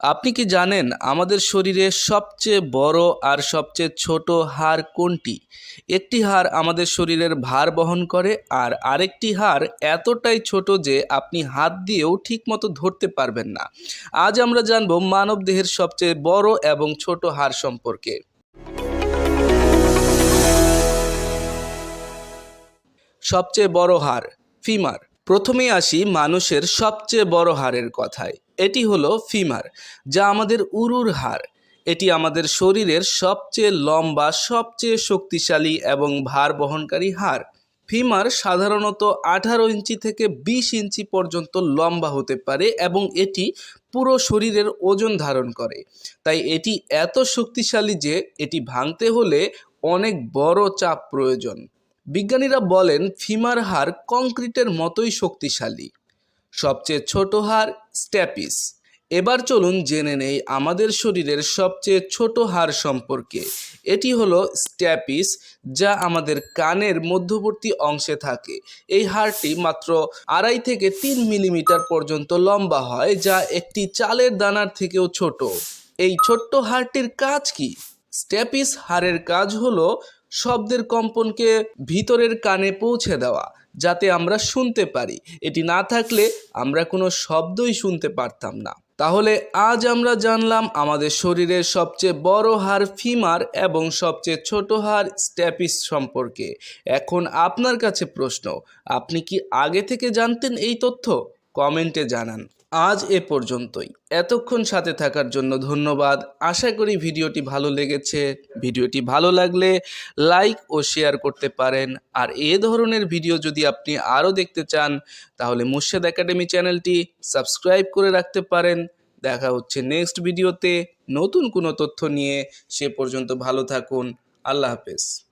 আপনি কি জানেন আমাদের শরীরে সবচেয়ে বড় আর সবচেয়ে ছোট হাড় কোনটি? একটি হাড় আমাদের শরীরের ভার বহন করে আর আরেকটি হাড় এতটাই ছোট যে আপনি হাত দিয়েও ঠিকমতো ধরতে পারবেন না। আজ আমরা জানব মানবদেহের সবচেয়ে বড় এবং ছোট হাড় সম্পর্কে। সবচেয়ে বড় হাড়, ফিমার। প্রথমেই আসি মানুষের সবচেয়ে বড় হাড়ের কথায়। এটি হলো ফিমার, যা আমাদের উরুর হাড়। এটি আমাদের শরীরের সবচেয়ে লম্বা, সবচেয়ে শক্তিশালী এবং ভার বহনকারী হাড়। ফিমার সাধারণত আঠারো ইঞ্চি থেকে বিশ ইঞ্চি পর্যন্ত লম্বা হতে পারে এবং এটি পুরো শরীরের ওজন ধারণ করে। তাই এটি এত শক্তিশালী যে এটি ভাঙতে হলে অনেক বড় চাপ প্রয়োজন। বিজ্ঞানীরা বলেন, ফিমার হাড় কংক্রিটের মতোই শক্তিশালী। সবচেয়ে ছোট হাড় স্ট্যাপিস। এবার চলুন জেনে নেই আমাদের শরীরের সবচেয়ে ছোট হাড় সম্পর্কে। এটি হলো স্ট্যাপিস, যা আমাদের কানের মধ্যবর্তী অংশে থাকে। এই হাড়টি মাত্র আড়াই থেকে তিন মিলিমিটার পর্যন্ত লম্বা হয়, যা একটি চালের দানার থেকেও ছোট। এই ছোট্ট হাড়টির কাজ কি? স্ট্যাপিস হাড়ের কাজ হলো শব্দের কম্পনকে ভিতরের কানে পৌঁছে দেওয়া, যাতে আমরা শুনতে পারি। এটি না থাকলে আমরা কোনো শব্দই শুনতে পারতাম না। তাহলে আজ আমরা জানলাম আমাদের শরীরের সবচেয়ে বড় হাড় ফিমার এবং সবচেয়ে ছোট হাড় স্ট্যাপিস সম্পর্কে। এখন আপনার কাছে প্রশ্ন, আপনি কি আগে থেকে জানতেন এই তথ্য? কমেন্টে জানান। আজ এ পর্যন্তই। এতক্ষণ সাথে থাকার জন্য ধন্যবাদ। আশা করি ভিডিওটি ভালো লেগেছে। ভিডিওটি ভালো লাগলে লাইক ও শেয়ার করতে পারেন। আর এ ধরনের ভিডিও যদি আপনি আরও দেখতে চান, তাহলে মুর্শেদ একাডেমি চ্যানেলটি সাবস্ক্রাইব করে রাখতে পারেন। দেখা হচ্ছে নেক্সট ভিডিওতে। নতুন কোনো তথ্য নিয়ে সে পর্যন্ত ভালো থাকুন। আল্লাহ হাফেজ।